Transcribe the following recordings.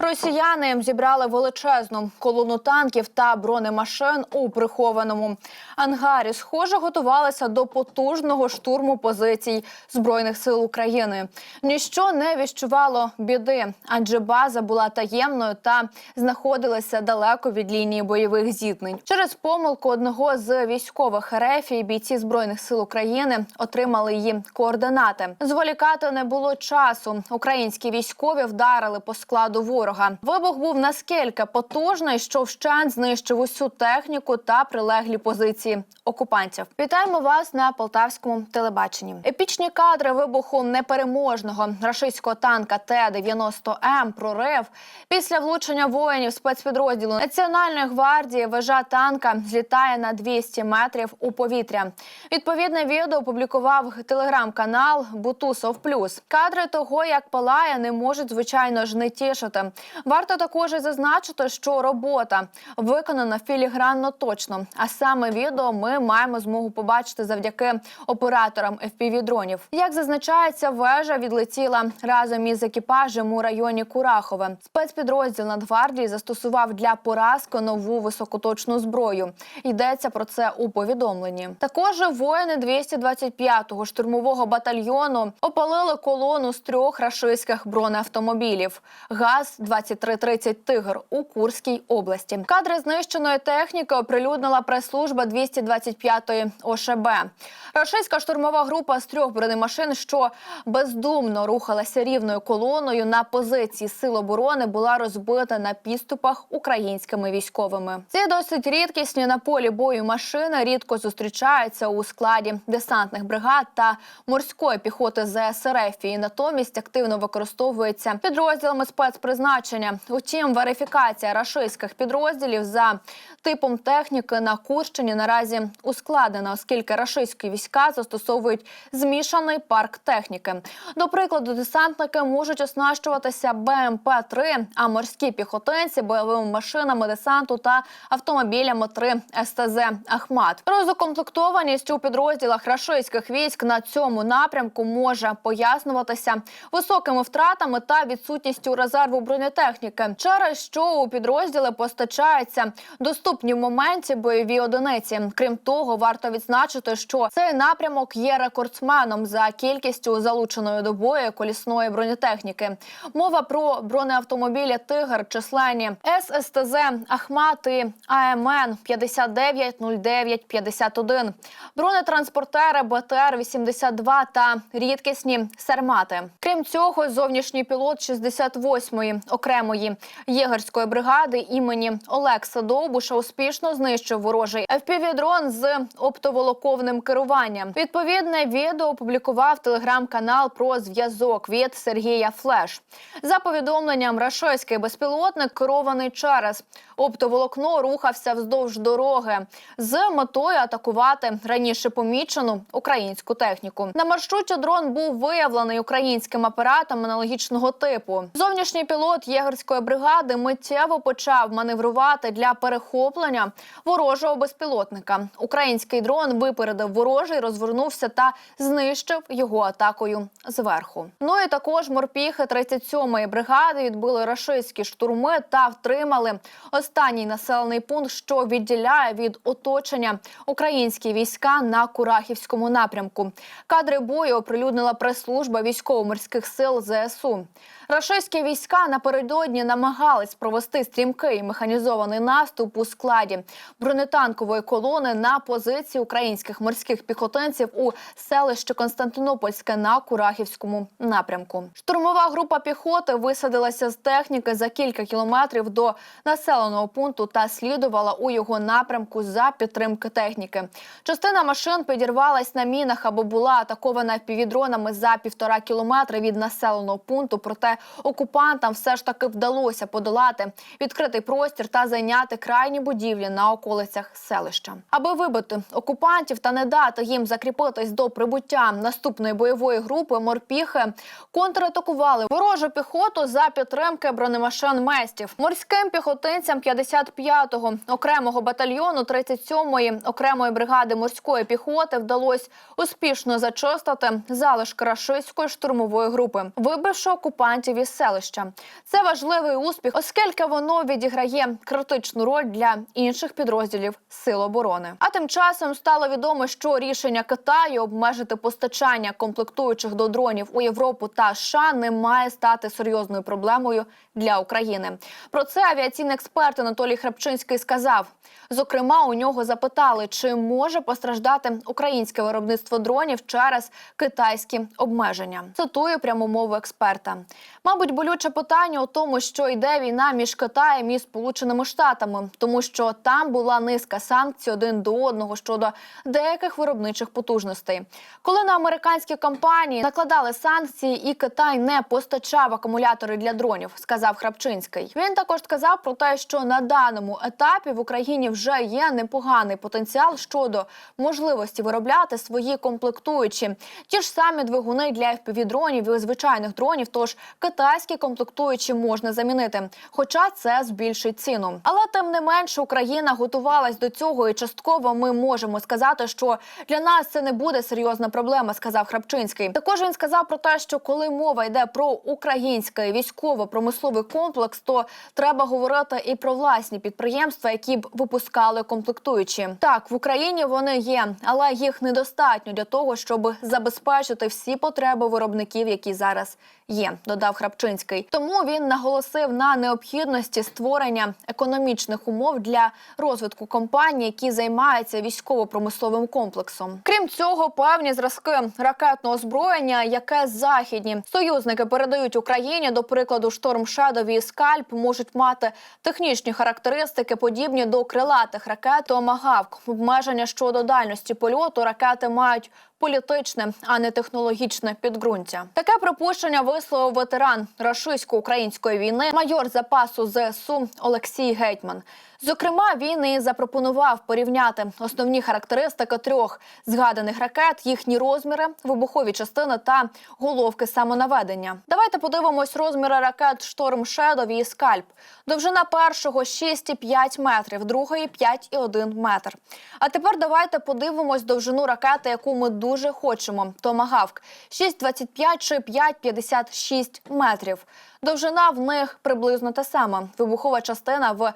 Росіяни зібрали величезну колону танків та бронемашин у прихованому ангарі. Схоже, готувалися до потужного штурму позицій збройних сил України. Ніщо не віщувало біди, адже база була таємною та знаходилася далеко від лінії бойових зіткнень. Через помилку одного з військових РФ і бійці збройних сил України отримали її координати. Зволікати не було часу. Українські військові вдарили по складу ворога. Вибух був наскільки потужний, що вщент знищив усю техніку та прилеглі позиції окупантів. Вітаємо вас на полтавському телебаченні. Епічні кадри вибуху непереможного рашистського танка Т-90М прорив після влучення воїнів спецпідрозділу Національної гвардії. Вежа танка злітає на 200 метрів у повітря. Відповідне відео опублікував телеграм-канал Бутусов Плюс. Кадри того, як палає, не можуть звичайно ж не тішити. Варто також зазначити, що робота виконана філігранно точно. А саме відео ми маємо змогу побачити завдяки операторам fpv дронів. Як зазначається, вежа відлетіла разом із екіпажем у районі Курахове. Спецпідрозділ Нацгвардії застосував для поразки нову високоточну зброю. Йдеться про це у повідомленні. Також воїни 225-го штурмового батальйону опалили колону з трьох рашистських бронеавтомобілів. ГАЗ 2330 Тигр у Курській області. Кадри знищеної техніки оприлюднила прес-служба 225-ї ОШБ. Рашистська штурмова група з трьох бронемашин, що бездумно рухалася рівною колоною на позиції сил оборони, була розбита на підступах українськими військовими. Ці досить рідкісні на полі бою машини рідко зустрічаються у складі десантних бригад та морської піхоти ЗСРФ і натомість активно використовується підрозділами спецпризначення. Утім, верифікація рашистських підрозділів за типом техніки на Курщині наразі ускладнена, оскільки рашистські війська застосовують змішаний парк техніки. До прикладу, десантники можуть оснащуватися БМП-3, а морські піхотинці бойовими машинами десанту та автомобілями 3 СТЗ Ахмат. Розукомплектованість у підрозділах рашистських військ на цьому напрямку може пояснюватися високими втратами та відсутністю резерву бронетехніки, через що у підрозділи постачаються доступні в моменті бойові одиниці. Крім того, варто відзначити, що цей напрямок є рекордсменом за кількістю залученої до бою колісної бронетехніки. Мова про бронеавтомобілі Тигр, численні ССТЗ Ахмат і АМН 5909 51 бронетранспортери БТР 82 та рідкісні сармати. Крім цього, зовнішній пілот 68-ї окремої єгерської бригади імені Олекса Довбуша успішно знищив ворожий FPV-дрон з оптоволоковним керуванням. Відповідне відео опублікував телеграм-канал про зв'язок від Сергія Флеш. За повідомленням, рашойський безпілотник керований через оптоволокно рухався вздовж дороги з метою атакувати раніше помічену українську техніку. На маршруті дрон був виявлений українським апаратом аналогічного типу. Зовнішній пілот єгерської бригади миттєво почав маневрувати для перехоплення ворожого безпілотника. Український дрон випередив ворожий, розвернувся та знищив його атакою зверху. Ну і також морпіхи 37-ї бригади відбили рашистські штурми та втримали останній населений пункт, що відділяє від оточення українські війська на Курахівському напрямку. Кадри бою оприлюднила прес-служба військово-морських сил ЗСУ. Рашистські війська напередодні намагались провести стрімкий механізований наступ у складі бронетанкової колони на позиції українських морських піхотинців у селищі Константинопольське на Курахівському напрямку. Штурмова група піхоти висадилася з техніки за кілька кілометрів до населеного пункту та слідувала у його напрямку за підтримки техніки. Частина машин підірвалась на мінах або була атакована півдронами за півтора кілометри від населеного пункту. Проте окупантам все ж таки вдалося подолати відкритий простір та зайняти крайні будівлі на околицях селища. Аби вибити окупантів та не дати їм закріпитись до прибуття наступної бойової групи, морпіхи контратакували ворожу піхоту за підтримки бронемашин местів. Морським піхотинцям 55-го окремого батальйону 37-ї окремої бригади морської піхоти вдалося успішно зачистити залишки рашистської штурмової групи, вибивши окупантів із селища. Це важливий успіх, оскільки воно відіграє критичну роль для інших підрозділів сил оборони. А тим часом стало відомо, що рішення Китаю обмежити постачання комплектуючих до дронів у Європу та США не має стати серйозною проблемою для України. Про це авіаційний експерт Анатолій Храпчинський сказав. Зокрема, у нього запитали, чи може постраждати українське виробництво дронів через китайські обмеження. Цитую пряму мову експерта. Мабуть, болюче питання у тому, що йде війна між Китаєм і Сполученими Штатами, тому що там була низка санкцій один до одного щодо деяких виробничих потужностей. Коли на американські компанії накладали санкції, і Китай не постачав акумулятори для дронів, сказав Храпчинський. Він також сказав про те, що на даному етапі в Україні вже є непоганий потенціал щодо можливості виробляти свої комплектуючі. Ті ж самі двигуни для FPV-дронів і звичайних дронів. Тож китайські комплектуючі можна замінити, хоча це збільшить ціну. Але тим не менше Україна готувалась до цього, і частково ми можемо сказати, що для нас це не буде серйозна проблема, сказав Храпчинський. Також він сказав про те, що коли мова йде про український військово-промисловий комплекс, то треба говорити і про власні підприємства, які б випускали комплектуючі. Так, в Україні вони є, але їх недостатньо для того, щоб забезпечити всі потреби виробників, які зараз є. Додав Храпчинський. Тому він наголосив на необхідності створення економічних умов для розвитку компаній, які займаються військово-промисловим комплексом. Крім цього, певні зразки ракетного озброєння, яке західні союзники передають Україні, до прикладу, шторм Шедові і скальп, можуть мати технічні характеристики, подібні до крилатих ракет Томагавк. Обмеження щодо дальності польоту ракети мають політичне, а не технологічне підґрунтя. Таке припущення висловив ветеран рашистсько-української війни, майор запасу ЗСУ Олексій Гетьман. Зокрема, він і запропонував порівняти основні характеристики трьох згаданих ракет, їхні розміри, вибухові частини та головки самонаведення. Давайте подивимось розміри ракет Шторм Шедові і Скальп. Довжина першого 6,5 метрів, другої 5,1 метр. А тепер давайте подивимось довжину ракети, яку ми дуже хочемо. Томагавк 6,25 чи 5,56 метрів. Довжина в них приблизно та сама. Вибухова частина в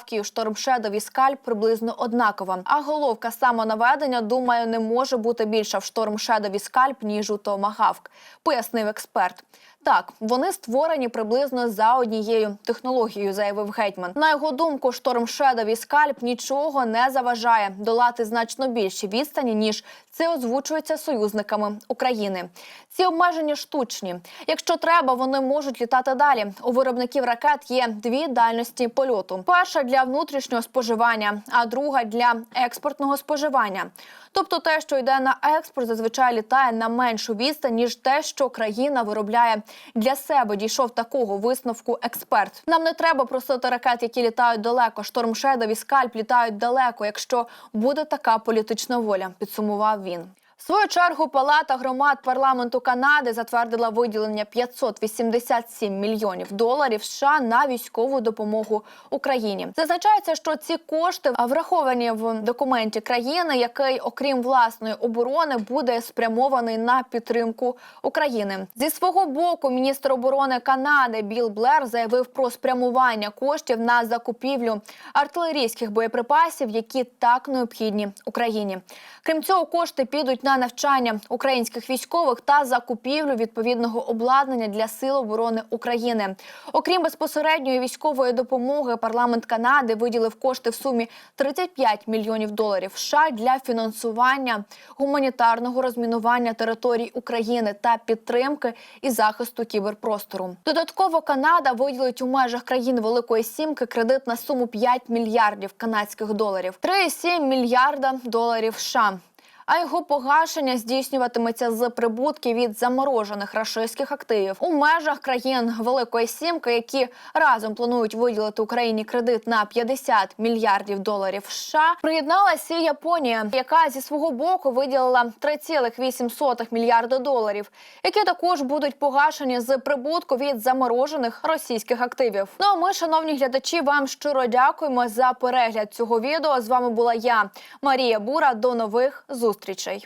Томагавкі і Штормшедові скальп приблизно однакова. А головка самонаведення, думаю, не може бути більша в Штормшедові скальп, ніж у Томагавк, пояснив експерт. Так, вони створені приблизно за однією технологією, заявив гетьман. На його думку, штормшедов і скальп нічого не заважає долати значно більші відстані ніж це озвучується союзниками України. Ці обмеження штучні. Якщо треба, вони можуть літати далі. У виробників ракет є дві дальності польоту: перша для внутрішнього споживання, а друга для експортного споживання. Тобто, те, що йде на експорт, зазвичай літає на меншу відстань, ніж те, що країна виробляє для себе. Дійшов такого висновку експерт. Нам не треба просити ракет, які літають далеко. Штормшедові скальп літають далеко, якщо буде така політична воля. Підсумував він. В свою чергу Палата громад парламенту Канади затвердила виділення 587 мільйонів доларів США на військову допомогу Україні. Зазначається, що ці кошти враховані в документі країни, який, окрім власної оборони, буде спрямований на підтримку України. Зі свого боку, міністр оборони Канади Біл Блер заявив про спрямування коштів на закупівлю артилерійських боєприпасів, які так необхідні Україні. Крім цього, кошти підуть на навчання українських військових та закупівлю відповідного обладнання для сил оборони України. Окрім безпосередньої військової допомоги, парламент Канади виділив кошти в сумі 35 мільйонів доларів США для фінансування гуманітарного розмінування територій України та підтримки і захисту кіберпростору. Додатково Канада виділить у межах країн Великої Сімки кредит на суму 5 мільярдів канадських доларів, 3,7 мільярда доларів США. А його погашення здійснюватиметься з прибутків від заморожених рашистських активів у межах країн Великої Сімки, які разом планують виділити Україні кредит на 50 мільярдів доларів. США приєдналася і Японія, яка зі свого боку виділила 3,8 мільярда доларів, які також будуть погашені з прибутку від заморожених російських активів. Ну а ми, шановні глядачі, вам щиро дякуємо за перегляд цього відео. З вами була я, Марія Бура. До нових зустрічей.